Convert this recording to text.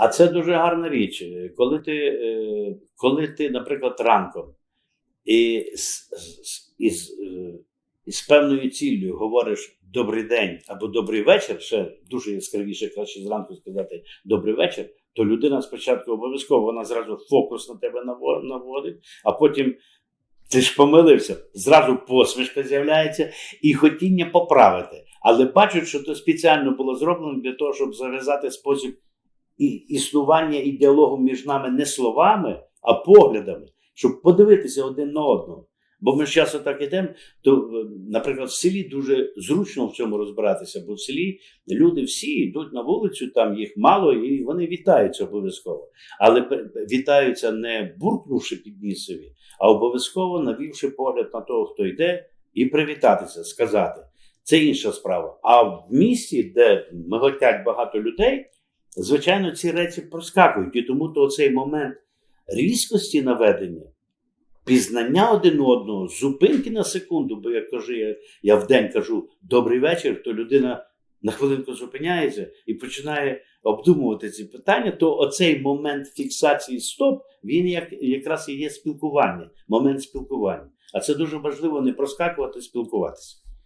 А це дуже гарна річ. Коли ти, е, коли ти наприклад, ранком і з, з, із, е, із певною ціллю говориш добрий день або добрий вечір, ще дуже яскравіше, краще зранку сказати добрий вечір, то людина спочатку обов'язково вона зразу фокус на тебе наводить, а потім ти ж помилився, зразу посмішка з'являється і хотіння поправити. Але бачать, що це спеціально було зроблено для того, щоб зав'язати спосіб і існування і діалогу між нами не словами, а поглядами, щоб подивитися один на одного. Бо ми ж часто так ідемо, то, е, наприклад, в селі дуже зручно в цьому розбиратися, бо в селі люди всі йдуть на вулицю, там їх мало, і вони вітаються обов'язково. Але вітаються не буркнувши під ніс а обов'язково навівши погляд на того, хто йде, і привітатися, сказати. Це інша справа. А в місті, де миготять багато людей, звичайно, ці речі проскакують. І тому то цей момент різкості наведення, пізнання один одного, зупинки на секунду, бо як кажу, я, я в день кажу добрий вечір, то людина на хвилинку зупиняється і починає обдумувати ці питання, то оцей момент фіксації стоп, він як, якраз і є спілкування, момент спілкування. А це дуже важливо не проскакувати, спілкуватися.